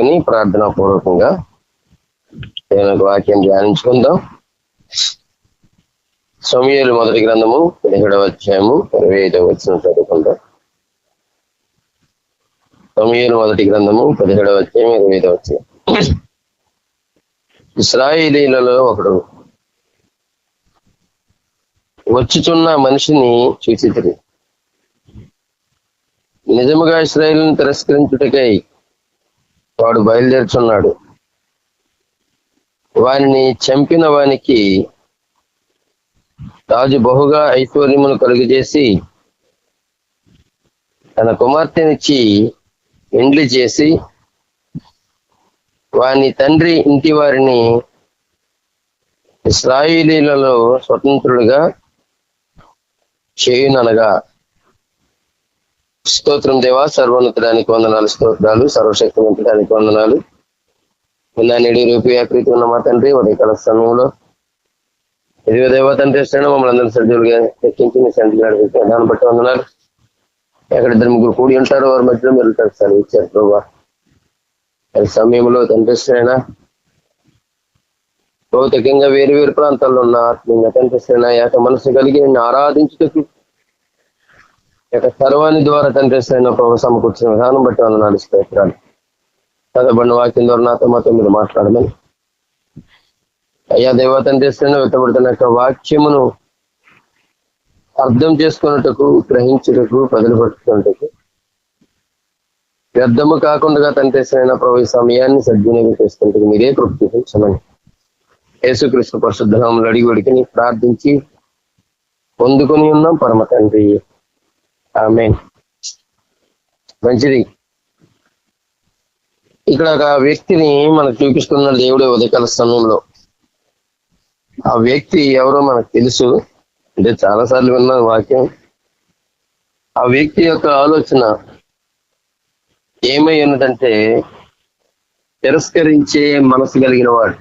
పెట్టుకుని ప్రార్థనా పూర్వకంగా దేవుని వాక్యం ధ్యానించుకుందాం. సమయాలు మొదటి గ్రంథము పదిహేడవ అధ్యాయము ఇరవై ఐదవ వచ్చిన చదువుకుందాం. సమయాలు మొదటి గ్రంథము పదిహేడవ అధ్యాయం ఇరవై ఐదవ అధ్యాయం ఇస్రాయిలీలలో ఒకడు వచ్చుచున్న మనిషిని చూచితిరి. నిజముగా ఇస్రాయిల్ని తిరస్కరించుటకై వాడు బయలుదేరుచున్నాడు. వారిని చంపిన వానికి రాజు బహుగా ఐశ్వర్యమును కలుగజేసి తన కుమార్తెనిచ్చి ఎండ్లి చేసి వాని తండ్రి ఇంటి వారిని ఇస్రాయిలీలలో స్వతంత్రులుగా చేయుననగా స్తోత్రం దేవా సర్వోన్నతడానికి వందనాలు స్తోత్రాలు సర్వశక్తివంతడానికి వందనాలు. నా నేడు రూపాయ ప్రీతి ఉన్న మా తండ్రి ఉదయకాల సమయంలో. ఇదిగో దేవా తండ్రి ఇస్తాను మమ్మల్ని అందరూ సజ్జులుగా ఎక్కించి మీ సంటి దాన్ని బట్టి వందనాలు. ఎక్కడ ఇద్దరు ముగ్గురు కూడి ఉంటారు వారి మధ్యలో మీరు ఉంటారు సార్ ఇచ్చారు ప్రభా. సమయంలో తండ్రి ఇస్తాయినా భౌతికంగా వేరు వేరు ప్రాంతాల్లో ఉన్న ఆత్మీయంగా కనిపిస్తున్న ఏక మనసు కలిగి నిన్ను ఆరాధించుటకు యొక్క సర్వాన్ని ద్వారా తండ్రిస్తున్న ప్రభుత్వం సమకూర్చిన విధానం బట్టి వందనాలు స్తోత్రాలు చదవబడిన వాక్యం ద్వారా నాతో మాతో మీరు మాట్లాడమని. అయ్యా దేవ తండ్రిస్తున్న వ్యక్తపడుతున్న యొక్క వాక్యమును అర్థం చేసుకున్నటకు గ్రహించుటకు ప్రజలు పట్టుకున్నటకు వ్యర్థము కాకుండా తండ్రిస్తున్న ప్రభు సమయాన్ని సద్వినియోగం చేసుకుంటూ మీరే కృప చూపించమని. యేసుకృష్ణ పరిశుద్ధంలో అడిగి ఉడికిని ప్రార్థించి పొందుకొని ఉన్నాం పరమ తండ్రి. ఆమె మంచిది. ఇక్కడ ఒక వ్యక్తిని మనకు చూపిస్తున్న దేవుడు ఉదయకాల సమయంలో. ఆ వ్యక్తి ఎవరో మనకు తెలుసు. అంటే చాలా సార్లు విన్నాను వాక్యం. ఆ వ్యక్తి యొక్క ఆలోచన ఏమై ఉన్నదంటే తిరస్కరించే మనసు కలిగిన వాడు.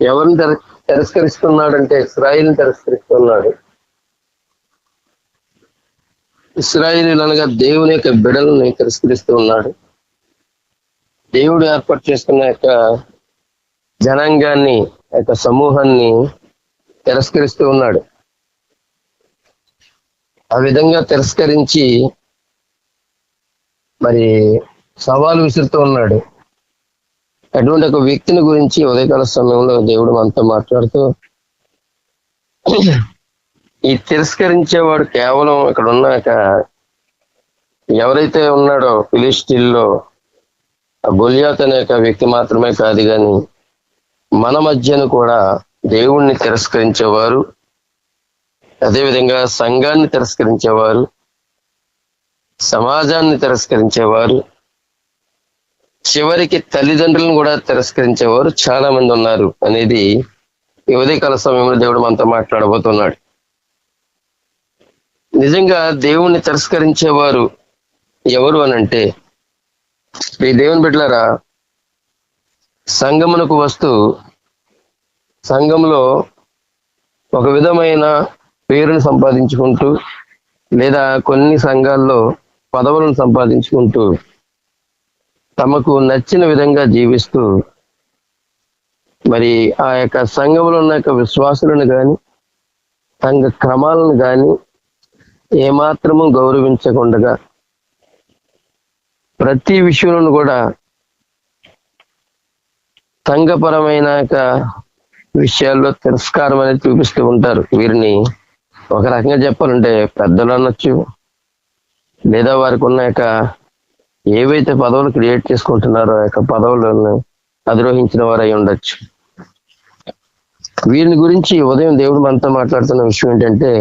ఎవరిని తిర తిరస్కరిస్తున్నాడంటే ఇస్రాయిల్ని తిరస్కరిస్తున్నాడు. ఇస్రాయిల్ అనగా దేవుని యొక్క బిడల్ని తిరస్కరిస్తూ ఉన్నాడు. దేవుడు ఏర్పాటు చేసుకున్న యొక్క జనాంగాన్ని యొక్క సమూహాన్ని తిరస్కరిస్తూ ఉన్నాడు. ఆ విధంగా తిరస్కరించి మరి సవాలు విసురుతూ ఉన్నాడు. అటువంటి ఒక వ్యక్తిని గురించి ఉదయకాల సమయంలో దేవుడు మనతో మాట్లాడుతూ ఈ తిరస్కరించేవాడు కేవలం ఇక్కడ ఉన్నాక ఎవరైతే ఉన్నాడో ఫిలిస్టిల్లో ఆ గొలియాత్ అనే ఒక వ్యక్తి మాత్రమే కాదు కానీ మన మధ్యన కూడా దేవుణ్ణి తిరస్కరించేవారు అదేవిధంగా సంఘాన్ని తిరస్కరించేవారు సమాజాన్ని తిరస్కరించేవారు చివరికి తల్లిదండ్రులను కూడా తిరస్కరించేవారు చాలా మంది ఉన్నారు అనేది ఈ ఉదయకాల సమయంలో దేవుడు మనతో మాట్లాడబోతున్నాడు. నిజంగా దేవుణ్ణి తిరస్కరించేవారు ఎవరు అనంటే ఈ దేవుని బిడ్డలారా సంగమునకు వస్తూ సంఘంలో ఒక విధమైన పేరును సంపాదించుకుంటూ లేదా కొన్ని సంఘాల్లో పదవులను సంపాదించుకుంటూ తమకు నచ్చిన విధంగా జీవిస్తూ మరి ఆ యొక్క సంఘంలో ఉన్న యొక్క విశ్వాసులను కానీ సంఘ క్రమాలను కానీ ఏమాత్రము గౌరవించకుండా ప్రతి విషయంలో కూడా సంఘపరమైన విషయాల్లో తిరస్కారం అనేది చూపిస్తూ ఉంటారు. వీరిని ఒక రకంగా చెప్పాలంటే పెద్దలు అనొచ్చు లేదా వారికి ఉన్న యొక్క ఏవైతే పదవులు క్రియేట్ చేసుకుంటున్నారో ఆ యొక్క పదవులను అధిరోహించిన వారు అయి ఉండొచ్చు. వీరిని గురించి ఉదయం దేవుడు మనతో మాట్లాడుతున్న విషయం ఏంటంటే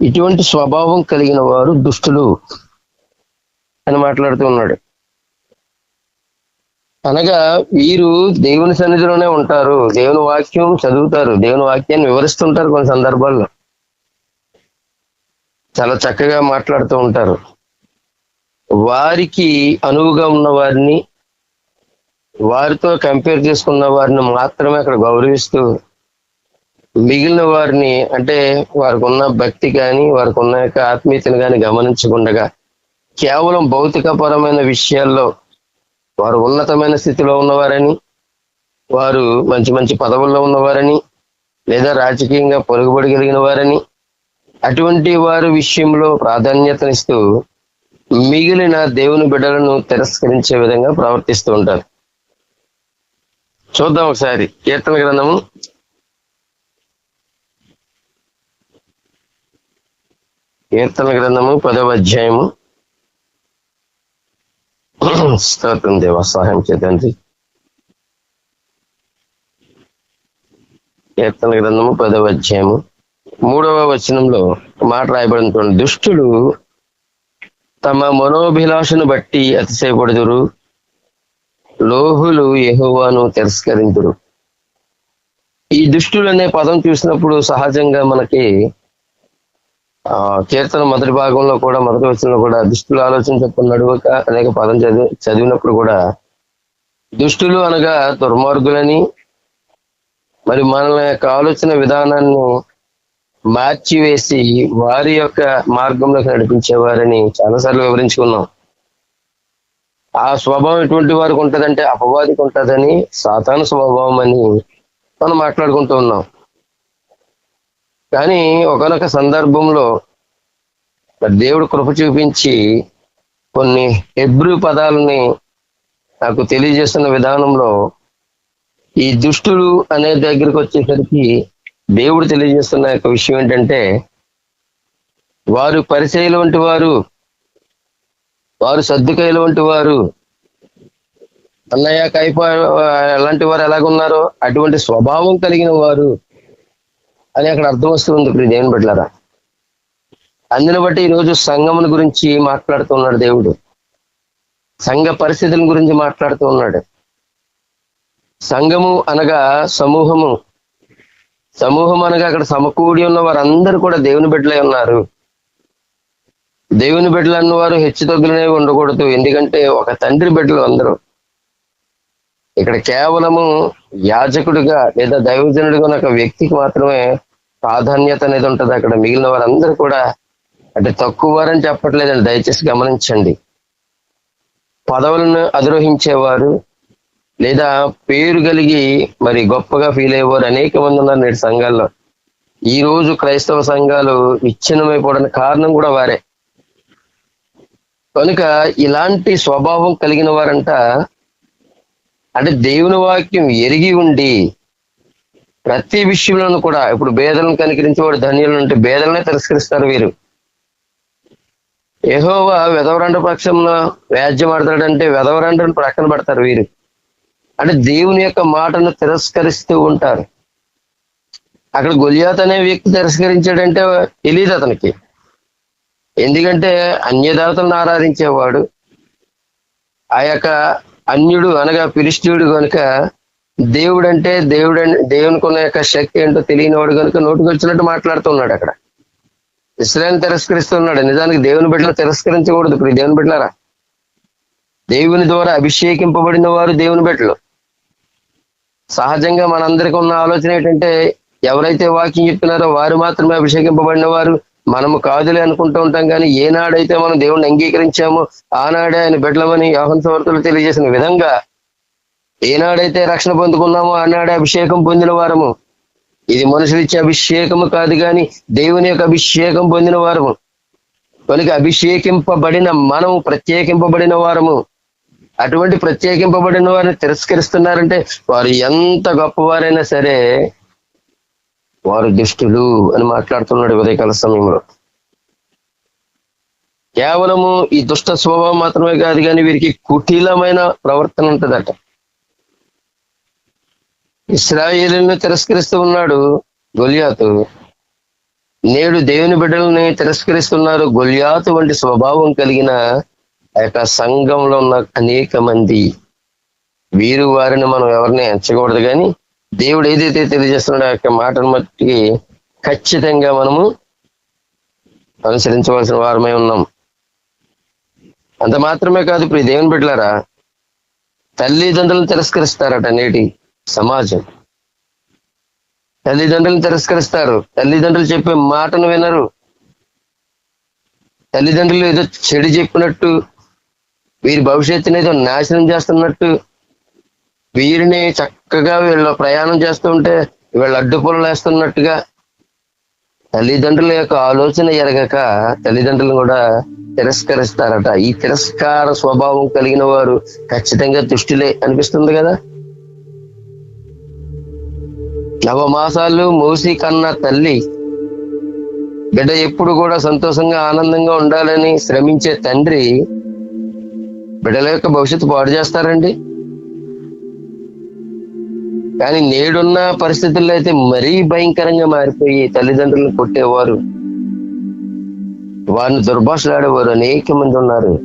ఇటువంటి స్వభావం కలిగిన వారు దుష్టులు అని మాట్లాడుతూ ఉన్నాడు. అనగా వీరు దేవుని సన్నిధిలోనే ఉంటారు. దేవుని వాక్యం చదువుతారు. దేవుని వాక్యాన్ని వివరిస్తుంటారు కొన్ని సందర్భాల్లో. చాలా చక్కగా మాట్లాడుతూ ఉంటారు. వారికి అనువుగా ఉన్న వారిని వారితో కంపేర్ చేసుకున్న వారిని మాత్రమే అక్కడ గౌరవిస్తూ మిగిలిన వారిని అంటే వారికి ఉన్న భక్తి కానీ వారికి ఉన్న యొక్క ఆత్మీయతను కానీ గమనించకుండా కేవలం భౌతికపరమైన విషయాల్లో వారు ఉన్నతమైన స్థితిలో ఉన్నవారని వారు మంచి మంచి పదవుల్లో ఉన్నవారని లేదా రాజకీయంగా పొరుగుబడగలిగిన వారని అటువంటి వారి విషయంలో ప్రాధాన్యతనిస్తూ మిగిలిన దేవుని బిడ్డలను తిరస్కరించే విధంగా ప్రవర్తిస్తూ ఉంటారు. చూద్దాం ఒకసారి కీర్తన గ్రంథము కీర్తన గ్రంథము పదవ అధ్యాయము. స్తోత్రం దేవ సహాయం చేతండి కీర్తన గ్రంథము పదవ అధ్యాయము. మూడవ వచనంలో మాట రాయబడినటువంటి దుష్టులు తమ మనోభిలాషను బట్టి అతిశయపడుదురు. లోహులు ఎహోవాను తిరస్కరించురు ఈ దుష్టులు అనే పదం చూసినప్పుడు సహజంగా మనకి ఆ కీర్తన మొదటి భాగంలో కూడా మొదటి వచనంలో కూడా దుష్టుల ఆలోచన చెప్పని నడువక అనేక పదం చదివి చదివినప్పుడు కూడా దుష్టులు అనగా దుర్మార్గులని మరి మన యొక్క ఆలోచన విధానాన్ని మార్చివేసి వారి యొక్క మార్గంలోకి నడిపించేవారని చాలాసార్లు వివరించుకున్నాం. ఆ స్వభావం ఎటువంటి వారికి ఉంటుందంటే అపవాదికి ఉంటుందని సాతాను స్వభావం అని మనం మాట్లాడుకుంటూ ఉన్నాం. కానీ ఒకనొక సందర్భంలో దేవుడు కృప చూపించి కొన్ని హెబ్రూ పదాలని నాకు తెలియజేస్తున్న విధానంలో ఈ దుష్టులు అనే దగ్గరికి వచ్చేసరికి దేవుడు తెలియజేస్తున్న యొక్క విషయం ఏంటంటే వారు పరిచయలు వంటి వారు వారు సర్దుకాయలు వంటి వారు అన్నయ్య కైప ఎలాంటి వారు ఎలాగున్నారో అటువంటి స్వభావం కలిగిన వారు అని అక్కడ అర్థం వస్తుంది ఇప్పుడు దేవుని బిడ్డలారా. అందుని బట్టి ఈరోజు సంఘముల గురించి మాట్లాడుతున్నాడు దేవుడు. సంఘ పరిస్థితుల గురించి మాట్లాడుతూ ఉన్నాడు. సంఘము అనగా సమూహము. సమూహం అనగా అక్కడ సమకూడి ఉన్న వారందరూ కూడా దేవుని బిడ్డలై ఉన్నారు. దేవుని బిడ్డలు అన్నవారు హెచ్చు తగ్గులనేవి ఉండకూడదు. ఎందుకంటే ఒక తండ్రి బిడ్డలు అందరూ. ఇక్కడ కేవలము యాజకుడిగా లేదా దైవజనుడిగా ఉన్న ఒక వ్యక్తికి మాత్రమే ప్రాధాన్యత అనేది ఉంటుంది అక్కడ. మిగిలిన వారందరూ కూడా అంటే తక్కువ వారని చెప్పట్లేదండి. దయచేసి గమనించండి. పదవులను అధిరోహించేవారు లేదా పేరు కలిగి మరి గొప్పగా ఫీల్ అయ్యేవారు అనేక మంది ఉన్నారు నేటి సంఘాల్లో. ఈ రోజు క్రైస్తవ సంఘాలు విచ్ఛిన్నమైపోవడానికి కారణం కూడా వారే. కనుక ఇలాంటి స్వభావం కలిగిన వారంట అంటే దేవుని వాక్యం ఎరిగి ఉండి ప్రతి విషయంలోనూ కూడా ఇప్పుడు బేదలను కనికరించేవాడు ధన్యులు అంటే భేదలనే తిరస్కరిస్తారు వీరు. ఏహోవా వెదవరండ పక్షంలో వ్యాజ్యం ఆడతాడంటే వెదవరండని ప్రక్కన పడతారు వీరు. అంటే దేవుని యొక్క మాటను తిరస్కరిస్తూ ఉంటారు. అక్కడ గొలియాత్ అనే వ్యక్తి తిరస్కరించాడంటే తెలియదు అతనికి. ఎందుకంటే అన్యదేవతలను ఆరాధించేవాడు. ఆ యొక్క అన్యుడు అనగా ఫిలిస్తీయుడు కనుక దేవుడు అంటే దేవుడు దేవునికి ఉన్న యొక్క శక్తి ఏంటో తెలియనివాడు కనుక నోటికి వచ్చినట్టు మాట్లాడుతున్నాడు అక్కడ. ఇస్రాయల్ తిరస్కరిస్తున్నాడు. నిజానికి దేవుని బిడ్డలు తిరస్కరించకూడదు ఇప్పుడు. దేవుని బిడ్డలారా? దేవుని ద్వారా అభిషేకింపబడిన వారు దేవుని బిడ్డలు. సహజంగా మనందరికీ ఉన్న ఆలోచన ఏంటంటే ఎవరైతే వాకింగ్ చెప్తున్నారో వారు మాత్రమే అభిషేకింపబడిన వారు మనము కాదులే అనుకుంటూ ఉంటాం కానీ ఏనాడైతే మనం దేవుణ్ణి అంగీకరించామో ఆనాడే ఆయన బిడ్డలమని యోహన్ సవర్తులు తెలియజేసిన విధంగా ఏనాడైతే రక్షణ పొందుకున్నామో ఆనాడే అభిషేకం పొందిన వారము. ఇది మనుషులు ఇచ్చే అభిషేకము కాదు కానీ దేవుని యొక్క అభిషేకం పొందిన వారము. కనుక అభిషేకింపబడిన మనము ప్రత్యేకింపబడిన వారము. అటువంటి ప్రత్యేకింపబడిన వారిని తిరస్కరిస్తున్నారంటే వారు ఎంత గొప్పవారైనా సరే వారు దుష్టులు అని మాట్లాడుతున్నాడు ఉదయకాల సమయంలో. కేవలము ఈ దుష్ట స్వభావం మాత్రమే కాదు కానీ వీరికి కుటిలమైన ప్రవర్తన ఉంటుందట. ఇస్రాయేలును తిరస్కరిస్తూ ఉన్నాడు గొలియాతు. నేడు దేవుని బిడ్డలని తిరస్కరిస్తున్నారు గొలియాతు వంటి స్వభావం కలిగిన ఆ యొక్క సంఘంలో ఉన్న అనేక మంది. వీరు వారిని మనం ఎవరిని ఎంచకూడదు కానీ దేవుడు ఏదైతే తెలియజేస్తున్నాడో ఆ యొక్క మాటను బట్టి ఖచ్చితంగా మనము అనుసరించవలసిన వారమై ఉన్నాం. అంత మాత్రమే కాదు ఇప్పుడు ఈ దేవుని బిడ్డలారా తల్లిదండ్రులను తిరస్కరిస్తారట నేటి సమాజం. తల్లిదండ్రులను తిరస్కరిస్తారు. తల్లిదండ్రులు చెప్పే మాటను వినరు. తల్లిదండ్రులు ఏదో చెడు చెప్పినట్టు వీరి భవిష్యత్తుని ఏదో నాశనం చేస్తున్నట్టు వీరిని చక్కగా వీళ్ళు ప్రయాణం చేస్తుంటే వీళ్ళు అడ్డుపులు వేస్తున్నట్టుగా తల్లిదండ్రుల యొక్క ఆలోచన ఎరగక తల్లిదండ్రులు కూడా తిరస్కరిస్తారట. ఈ తిరస్కార స్వభావం కలిగిన వారు ఖచ్చితంగా దుష్టులే అనిపిస్తుంది కదా? నవమాసాలు మోసి కన్న తల్లి బిడ్డ ఎప్పుడు కూడా సంతోషంగా ఆనందంగా ఉండాలని శ్రమించే తండ్రి బిడ్డల యొక్క భవిష్యత్తు పాడు చేస్తారండి. కానీ నేడున్న పరిస్థితుల్లో అయితే మరీ భయంకరంగా మారిపోయి తల్లిదండ్రులను కొట్టేవారు. వారిని దుర్భాషలాడేవారు అనేక మంది ఉన్నారు.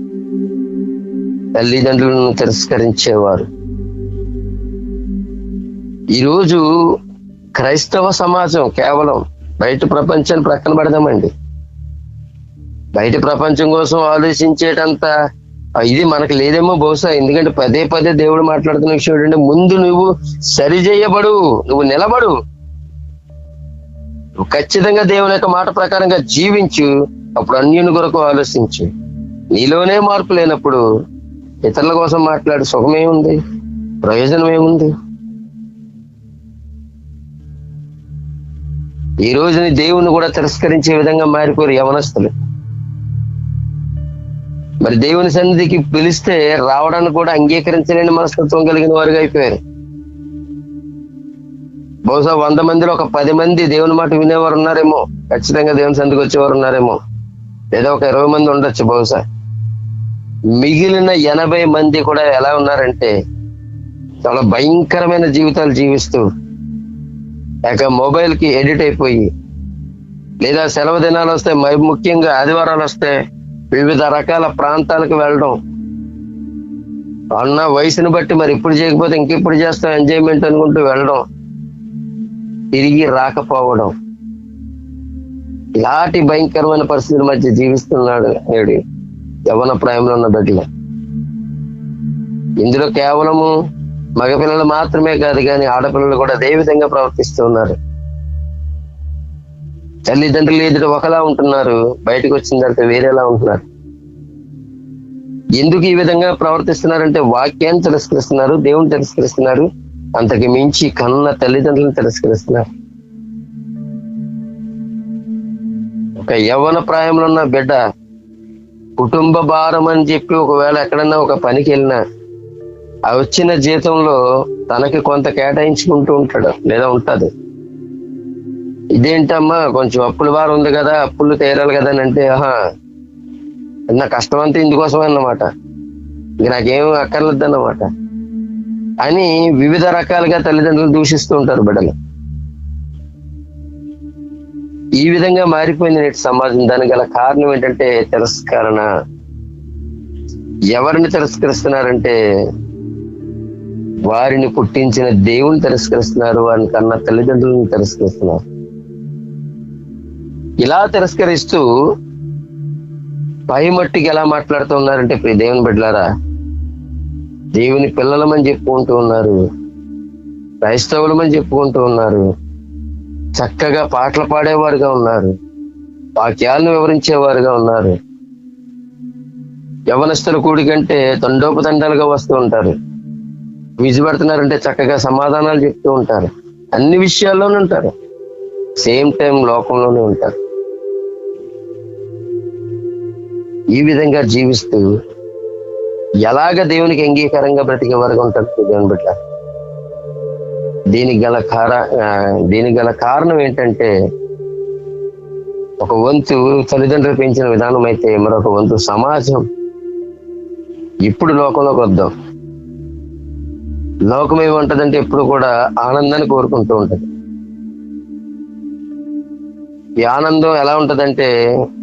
తల్లిదండ్రులను తిరస్కరించేవారు. ఈరోజు క్రైస్తవ సమాజం కేవలం బయట ప్రపంచాన్ని ప్రక్కన పెడదామండి. బయట ప్రపంచం కోసం ఆలోచించేటంత ఇది మనకు లేదేమో బహుశా. ఎందుకంటే పదే పదే దేవుడు మాట్లాడుతున్న విషయం ఏంటంటే ముందు నువ్వు సరి చేయబడు నువ్వు నిలబడు. నువ్వు ఖచ్చితంగా దేవుని యొక్క మాట ప్రకారంగా జీవించు అప్పుడు అన్యుని కొరకు ఆలోచించు. నీలోనే మార్పు లేనప్పుడు ఇతరుల కోసం మాట్లాడు సుఖమేముంది ప్రయోజనం ఏముంది? ఈ రోజుని దేవుని కూడా తిరస్కరించే విధంగా మారిపోయి యవనస్తులు. మరి దేవుని సన్నిధికి పిలిస్తే రావడానికి కూడా అంగీకరించలేని మనస్తత్వం కలిగిన వారుగా అయిపోయారు. బహుశా వంద మందిలో ఒక పది మంది దేవుని మాట వినేవారు ఉన్నారేమో. ఖచ్చితంగా దేవుని సన్నిధికి వచ్చేవారు ఉన్నారేమో. లేదా ఒక ఇరవై మంది ఉండొచ్చు బహుశా. మిగిలిన ఎనభై మంది కూడా ఎలా ఉన్నారంటే చాలా భయంకరమైన జీవితాలు జీవిస్తూ లేక మొబైల్కి ఎడిట్ అయిపోయి లేదా సెలవు దినాలు వస్తే మరి ముఖ్యంగా ఆదివారాలు వస్తే వివిధ రకాల ప్రాంతాలకు వెళ్ళడం. అన్న వయసును బట్టి మరి ఇప్పుడు చేయకపోతే ఇంకెప్పుడు చేస్తాం ఎంజాయ్మెంట్ అనుకుంటూ వెళ్ళడం. తిరిగి రాకపోవడం. ఇలాంటి భయంకరమైన పరిస్థితుల మధ్య జీవిస్తున్నాడు నేడు యవన ప్రాయంలో ఉన్న బిడ్డలు. ఇందులో కేవలము మగపిల్లలు మాత్రమే కాదు కానీ ఆడపిల్లలు కూడా అదే విధంగా ప్రవర్తిస్తూ ఉన్నారు. తల్లిదండ్రులు ఎదుట ఒకలా ఉంటున్నారు బయటకు వచ్చిన తర్వాత వేరేలా ఉంటున్నారు. ఎందుకు ఈ విధంగా ప్రవర్తిస్తున్నారంటే వాక్యాన్ని తిరస్కరిస్తున్నారు దేవుని తిరస్కరిస్తున్నారు అంతకు మించి కన్న తల్లిదండ్రులను తిరస్కరిస్తున్నారు. ఒక యవ్వన ప్రాయంలో ఉన్న బిడ్డ కుటుంబ భారం అని చెప్పి ఒకవేళ ఎక్కడన్నా ఒక పనికి వెళ్ళినా ఆ వచ్చిన జీతంలో తనకి కొంత కేటాయించుకుంటూ ఉంటాడు లేదా ఉంటుంది. ఇదేంటమ్మా కొంచెం అప్పుల వారు ఉంది కదా అప్పులు తీరాలి కదా అని అంటే ఆహా నా కష్టం అంతా ఇందుకోసమే అన్నమాట. ఇంక నాకేం అక్కర్లేదు అన్నమాట అని వివిధ రకాలుగా తల్లిదండ్రులు దూషిస్తూ ఉంటారు బిడ్డలు. ఈ విధంగా మారిపోయింది నేటి సమాజం. దానికి గల కారణం ఏంటంటే తిరస్కరణ. ఎవరిని తిరస్కరిస్తున్నారంటే వారిని పుట్టించిన దేవుని తిరస్కరిస్తున్నారు వారిని కన్న తల్లిదండ్రులను తిరస్కరిస్తున్నారు. ఇలా తిరస్కరిస్తూ పై మట్టికి ఎలా మాట్లాడుతూ ఉన్నారంటే దేవుని బిడ్డలారా దేవుని పిల్లలమని చెప్పుకుంటూ ఉన్నారు క్రైస్తవులమని చెప్పుకుంటూ ఉన్నారు చక్కగా పాటలు పాడేవారుగా ఉన్నారు వాక్యాలను వివరించేవారుగా ఉన్నారు. యవనస్తుల కూడి కంటే తండోపతండాలుగా వస్తూ ఉంటారు. విజిపెడుతున్నారంటే చక్కగా సమాధానాలు చెప్తూ ఉంటారు. అన్ని విషయాల్లోనే ఉంటారు. సేమ్ టైం లోకంలోనే ఉంటారు. ఈ విధంగా జీవిస్తూ ఎలాగ దేవునికి అంగీకారంగా బ్రతికే వరకు ఉంటారు దేవుని బిడ్డ? దీనికి గల కార దీనికి గల కారణం ఏంటంటే ఒక వంతు తల్లిదండ్రులు పెంచిన విధానం అయితే మరొక వంతు సమాజం. ఇప్పుడు లోకంలోకి వద్దాం. లోకం ఏమంటదంటే ఎప్పుడు కూడా ఆనందాన్ని కోరుకుంటూ ఉంటది. ఈ ఆనందం ఎలా ఉంటదంటే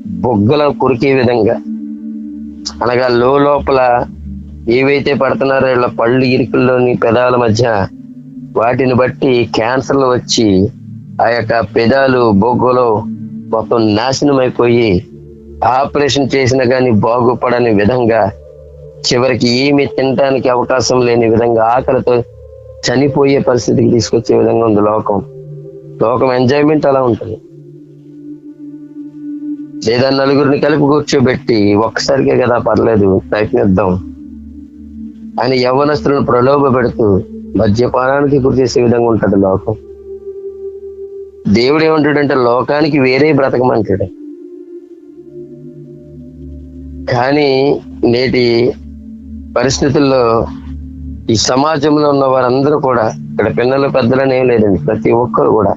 బొగ్గల కురికే విధంగా. అనగా లో లోపల ఏవైతే పడుతున్నారో వీళ్ళ పళ్ళు ఇరుకుల్లోని పెదాల మధ్య వాటిని బట్టి క్యాన్సర్లు వచ్చి ఆ యొక్క పెదాలు బొగ్గలో మొత్తం నాశనం అయిపోయి ఆపరేషన్ చేసినా కానీ బాగుపడని విధంగా చివరికి ఏమి తినడానికి అవకాశం లేని విధంగా ఆకలితో చనిపోయే పరిస్థితికి తీసుకొచ్చే విధంగా ఉంది లోకం. లోకం ఎంజాయ్మెంట్ అలా ఉంటుంది. లేదా నలుగురిని కలిపి కూర్చోబెట్టి ఒక్కసారికే కదా పర్లేదు ప్రయత్నిద్దాం. ఆయన యవ్వనస్తులను ప్రలోభ పెడుతూ మద్యపానానికి గురి చేసే విధంగా ఉంటాడు లోకం. దేవుడు ఏమంటాడంటే లోకానికి వేరే బ్రతకమంటాడు కానీ నేటి పరిస్థితుల్లో ఈ సమాజంలో ఉన్న వారందరూ కూడా ఇక్కడ పిల్లలు పెద్దలని ఏం లేదండి ప్రతి ఒక్కరు కూడా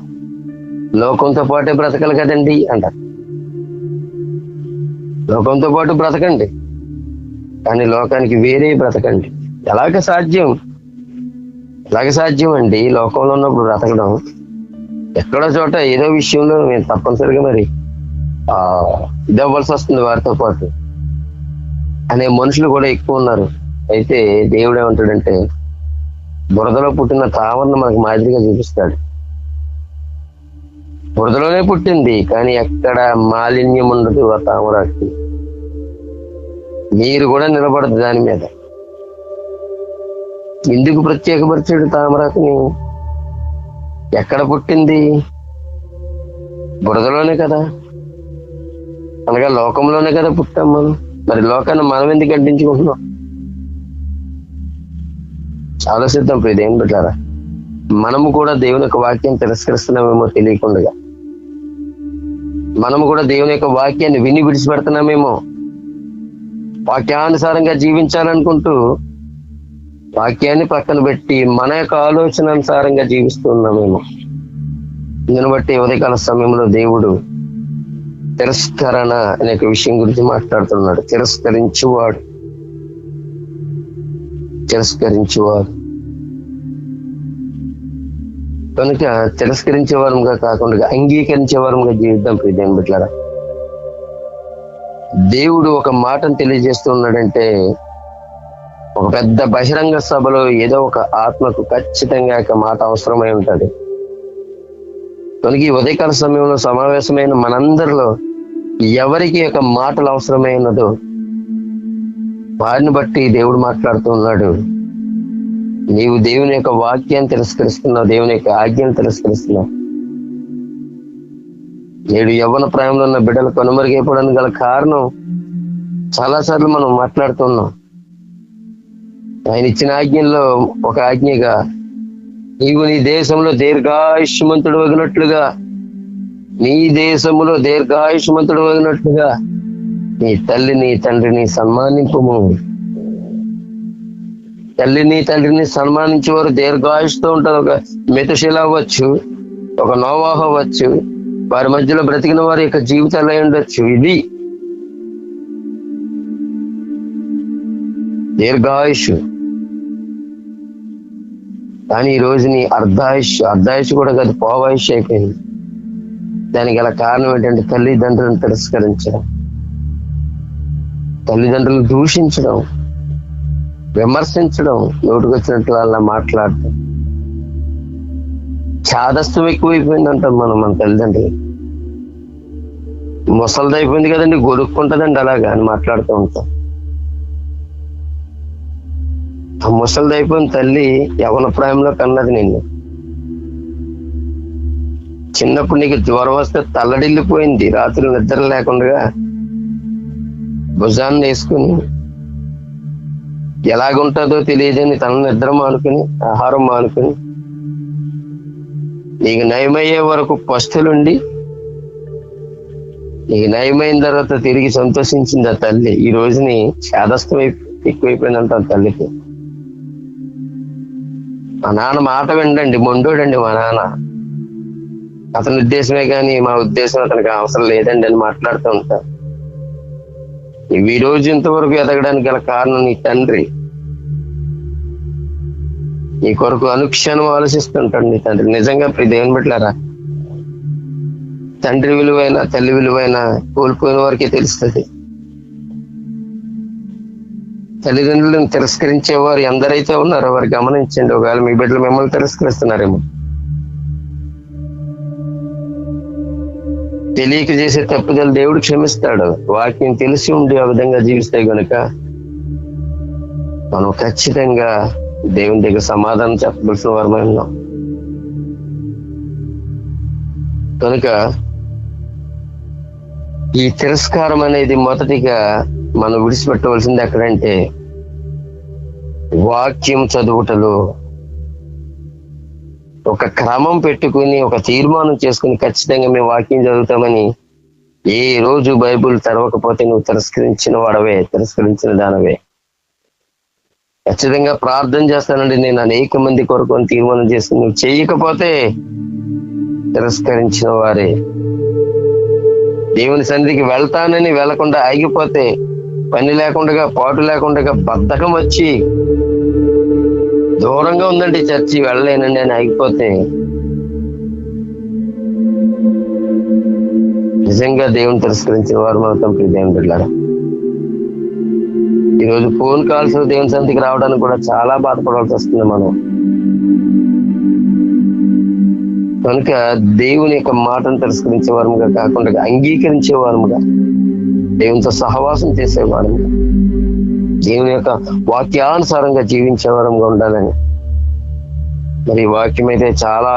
లోకంతో పాటే బ్రతకాలి కదండి అంటారు. లోకంతో పాటు బ్రతకండి కానీ లోకానికి వేరే బ్రతకండి. ఎలాగ సాధ్యం? ఎలాగ సాధ్యం అండి? లోకంలో ఉన్నప్పుడు బ్రతకడం ఎక్కడో చోట ఏదో విషయంలో మేము తప్పనిసరిగా మరి ఆ ఇది అవ్వాల్సి వస్తుంది వారితో పాటు. అనే మనుషులు కూడా ఎక్కువ ఉన్నారు. అయితే దేవుడు ఏమంటాడంటే బురదలో పుట్టిన తామరను మనకు మాదిరిగా చూపిస్తాడు. బురదలోనే పుట్టింది కానీ ఎక్కడ మాలిన్యం ఉండదు ఆ తామరాకి. మీరు కూడా నిలబడదు దాని మీద. ఎందుకు ప్రత్యేకపరిచాడు తామరాకుని? ఎక్కడ పుట్టింది? బురదలోనే కదా. అనగా లోకంలోనే కదా పుట్టాం మనం. మరి లోకాన్ని మనం ఎందుకు అడ్డించుకుంటున్నాం ఆలోచిద్దాం ప్రియ దేవుని పెట్టారా మనము కూడా దేవుని యొక్క వాక్యం తిరస్కరిస్తున్నామేమో తెలియకుండా మనము కూడా దేవుని యొక్క వాక్యాన్ని విని విడిచిపెడుతున్నామేమో. వాక్యానుసారంగా జీవించాలనుకుంటూ వాక్యాన్ని పక్కన పెట్టి మన యొక్క ఆలోచన అనుసారంగా జీవిస్తున్నామేమో దీన్ని బట్టి ఉదయకాల సమయంలో దేవుడు తిరస్కరణ అనే విషయం గురించి మాట్లాడుతున్నాడు. తిరస్కరించువాడు. తిరస్కరించువాడు. కనుక తిరస్కరించే వారంగా కాకుండా అంగీకరించే వారంగా జీవిద్దాం ప్రియదేని బిడ్డారా దేవుడు ఒక మాటను తెలియజేస్తున్నాడంటే ఒక పెద్ద బహిరంగ సభలో ఏదో ఒక ఆత్మకు ఖచ్చితంగా ఒక మాట అవసరమై ఉంటాడు కనుక ఈ ఉదయకాల సమయంలో సమావేశమైన మనందరిలో ఎవరికి ఒక మాటలు అవసరమైనదో వారిని బట్టి దేవుడు మాట్లాడుతూ ఉన్నాడు. నీవు దేవుని యొక్క వాక్యాన్ని తిరస్కరిస్తున్నావు దేవుని యొక్క ఆజ్ఞను తిరస్కరిస్తున్నావు. నేడు యవ్వన ప్రాయంలో ఉన్న బిడ్డలు కనుమరుగైపోవడానికి గల కారణం చాలా సార్లు మనం మాట్లాడుతున్నాం. ఆయన ఇచ్చిన ఆజ్ఞల్లో ఒక ఆజ్ఞగా నీవు నీ దేశంలో దీర్ఘాయుష్మంతుడు వగినట్లుగా నీ దేశంలో దీర్ఘాయుష్మంతుడు వగినట్లుగా నీ తల్లిని తండ్రిని సన్మానింపు తల్లిని తండ్రిని సన్మానించేవారు దీర్ఘాయుష్తో ఉంటారు. ఒక మితశిల అవ్వచ్చు ఒక నోవాహ అవ్వచ్చు వారి మధ్యలో బ్రతికిన వారి యొక్క జీవితాలు అయి ఉండొచ్చు. ఇది దీర్ఘాయుష్ కానీ ఈ రోజుని అర్ధాయుష్ అర్ధాయుష్ కూడా కాదు పోవాయుష్ అయిపోయింది. దానికి గల కారణం ఏంటంటే తల్లిదండ్రులను తిరస్కరించడం తల్లిదండ్రులు దూషించడం విమర్శించడం నోటుకొచ్చినట్లు అలా మాట్లాడటం. చాదస్తం ఎక్కువైపోయిందంటాం మనం మన తల్లిదండ్రులు. ముసలిది అయిపోయింది కదండి గొడుక్కుంటదండి అలాగా అని మాట్లాడుతూ ఉంటాం. ఆ ముసలిది అయిపోయిన తల్లి యవన ప్రాయంలో కన్నది నిన్ను. చిన్నప్పుడు నీకు జ్వరం వస్తే తల్లడిల్లిపోయింది రాత్రి నిద్ర లేకుండా భుజాన్ని వేసుకుని ఎలాగుంటుందో తెలియదని తన నిద్ర మానుకుని ఆహారం మానుకుని నీకు నయమయ్యే వరకు పస్తులుండి నీకు నయమైన తర్వాత తిరిగి సంతోషించింది ఆ తల్లి. ఈ రోజుని చేదస్తం ఎక్కువైపోయిందంట ఆ తల్లికి. మా నాన్న మాట వినండి మొండోడండి మా నాన్న. అతని ఉద్దేశమే కానీ మా ఉద్దేశం అతనికి అవసరం లేదండి అని మాట్లాడుతూ ఉంటారు. ఈ రోజు ఇంతవరకు ఎదగడానికి గల కారణం నీ తండ్రి. నీ కొరకు అనుక్షణం ఆలోచిస్తుంటాడు నీ తండ్రి. నిజంగా ప్రతి దేవుని పెట్టారా తండ్రి విలువైన తల్లి విలువైన కోల్పోయిన వారికే తెలుస్తుంది. తల్లిదండ్రులను తిరస్కరించేవారు ఎందరైతే ఉన్నారో వారు గమనించండి. ఒకవేళ మీ బిడ్డలు మిమ్మల్ని తిరస్కరిస్తున్నారేమో. తెలియక చేసే తప్పుదలు దేవుడు క్షమిస్తాడు. వాక్యం తెలిసి ఉండి ఆ విధంగా జీవిస్తే గనుక మనం ఖచ్చితంగా దేవుని దగ్గర సమాధానం చెప్పవలసిన వారమై ఉన్నాం. కనుక ఈ తిరస్కారం అనేది మొదటిగా మనం విడిచిపెట్టవలసింది ఎక్కడంటే వాక్యం చదువుటలో ఒక క్రమం పెట్టుకుని ఒక తీర్మానం చేసుకుని ఖచ్చితంగా మేము వాక్యం చదువుతామని ఏ రోజు బైబుల్ తెరవకపోతే నువ్వు తిరస్కరించిన వాడవే తిరస్కరించిన దానవే. ఖచ్చితంగా ప్రార్థన చేస్తానండి నేను అనేక మంది కొరకు తీర్మానం చేసుకుని నువ్వు చేయకపోతే తిరస్కరించిన వారే. దేవుని సన్నిధికి వెళ్తానని వెళ్ళకుండా ఆగిపోతే పని లేకుండా పాటు లేకుండా బద్ధకం వచ్చి దూరంగా ఉందండి చర్చి వెళ్ళలేనండి అని ఆగిపోతే. నిజంగా దేవుని తిరస్కరించిన వారు మాత్రం ప్రియ దేవుని బిడ్డలారా. ఈరోజు ఫోన్ కాల్స్ దేవుని సన్నిధికి రావడానికి కూడా చాలా బాధపడవలసి వస్తుంది మనం. కనుక దేవుని యొక్క మాటను తిరస్కరించే వారముగా కాకుండా అంగీకరించే వారముగా దేవునితో సహవాసం చేసే వారముగా దేవుని యొక్క వాక్యానుసారంగా జీవించే వారంగా ఉండాలని. మరి వాక్యం అయితే చాలా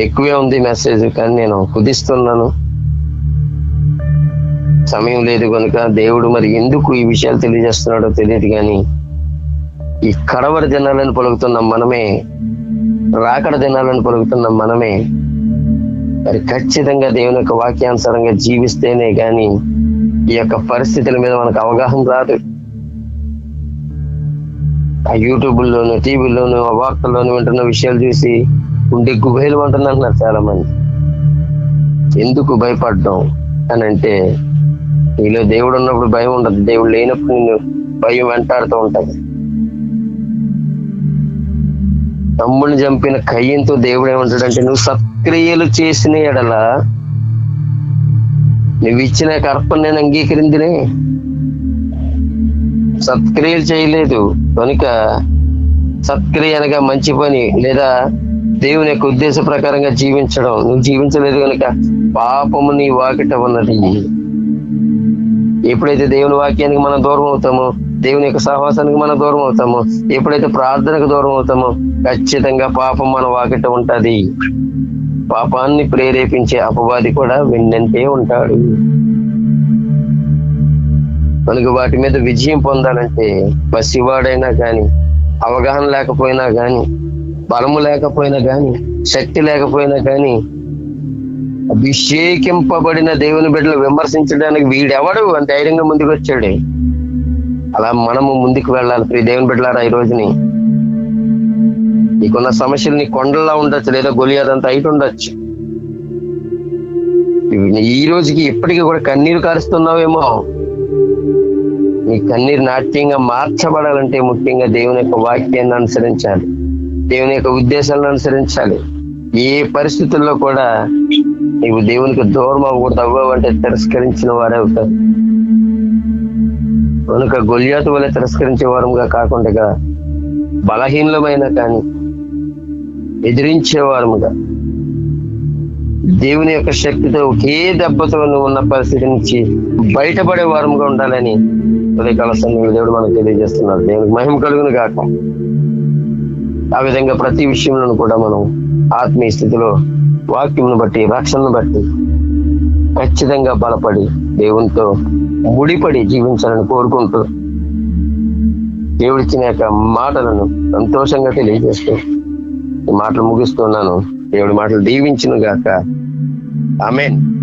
ఎక్కువే ఉంది మెసేజ్ కానీ నేను కుదిస్తున్నాను. సమయం లేదు కనుక దేవుడు మరి ఎందుకు ఈ విషయాలు తెలియజేస్తున్నాడో తెలియదు కానీ ఈ కడవర దినాలను పలుకుతున్న మనమే రాకడ దినాలను పలుకుతున్న మనమే మరి ఖచ్చితంగా దేవుని యొక్క వాక్యానుసారంగా జీవిస్తేనే కానీ ఈ యొక్క పరిస్థితుల మీద మనకు అవగాహన రాదు. ఆ యూట్యూబ్లోను టీవీలోను ఆ వార్తల్లోను వింటున్న విషయాలు చూసి ఉండే గుబేలు అంటున్నారు చాలా మంది ఎందుకు భయపడ్డాం అని అంటే నీలో దేవుడు ఉన్నప్పుడు భయం ఉండదు. దేవుడు లేనప్పుడు నిన్ను భయం వెంటాడుతూ ఉంటుంది. తమ్ముడిని చంపిన కయ్యంతో దేవుడు ఏమంటాడంటే నువ్వు సత్క్రియలు చేసిన ఎడల నువ్వు ఇచ్చిన కర్పను అర్పణ నేను అంగీకరిందినే. సత్క్రియలు చేయలేదు. కనుక సత్క్రియ అనగా మంచి పని లేదా దేవుని యొక్క ఉద్దేశ ప్రకారంగా జీవించడం. నువ్వు జీవించలేదు కనుక పాపము నీ వాకిట ఉన్నది. ఎప్పుడైతే దేవుని వాక్యానికి మనం దూరం అవుతామో దేవుని యొక్క సహవాసానికి మనం దూరం అవుతామో ఎప్పుడైతే ప్రార్థనకు దూరం అవుతామో ఖచ్చితంగా పాపం మన వాకిట ఉంటది. పాపాన్ని ప్రేరేపించే అపవాది కూడా వెన్నంటే ఉంటాడు. మనకు వాటి మీద విజయం పొందాలంటే పసివాడైనా కానీ అవగాహన లేకపోయినా కానీ బలము లేకపోయినా కానీ శక్తి లేకపోయినా కానీ అభిషేకింపబడిన దేవుని బిడ్డలు విమర్శించడానికి వీడెవడు అని ధైర్యంగా ముందుకు వచ్చాడు అలా మనము ముందుకు వెళ్ళాలి. దేవుని బిడ్డలారా ఈ రోజుని నీకున్న సమస్యలు నీ కొండలా ఉండొచ్చు లేదా గొలియాదంతా అయిట్ ఉండొచ్చు. ఈ రోజుకి ఇప్పటికీ కూడా కన్నీరు కారుస్తున్నావేమో. నీ కన్నీరు నాట్యంగా మార్చబడాలంటే ముఖ్యంగా దేవుని యొక్క వాక్యాన్ని అనుసరించాలి. దేవుని యొక్క ఉద్దేశాలను అనుసరించాలి. ఏ పరిస్థితుల్లో కూడా నీవు దేవునికి దూరం అవ్వకూడదు అవ్వవంటే తిరస్కరించిన వారే అవుతారు. కనుక గొల్యాతు వల్ల తిరస్కరించే వారంగా కాకుండా బలహీనమైన కానీ ఎదిరించేవారముగా. దేవుని యొక్క శక్తితో ఒకే దెబ్బతో ఉన్న పరిస్థితి నుంచి బయటపడే వారముగా ఉండాలని ఉదయకాల సమయంలో దేవుడు మనకు తెలియజేస్తున్నాడు. దేవునికి మహిమ కలుగును కాక ఆ విధంగా ప్రతి విషయంలో కూడా మనం ఆత్మీయ స్థితిలో వాక్యంను బట్టి రక్షణను బట్టి ఖచ్చితంగా బలపడి దేవునితో ముడిపడి జీవించాలని కోరుకుంటూ దేవుడిచ్చిన యొక్క మాటలను సంతోషంగా తెలియజేస్తూ మాటలు ముగిస్తున్నాను దేవుడి మాటలు దీవించును గాక ఆమెన్.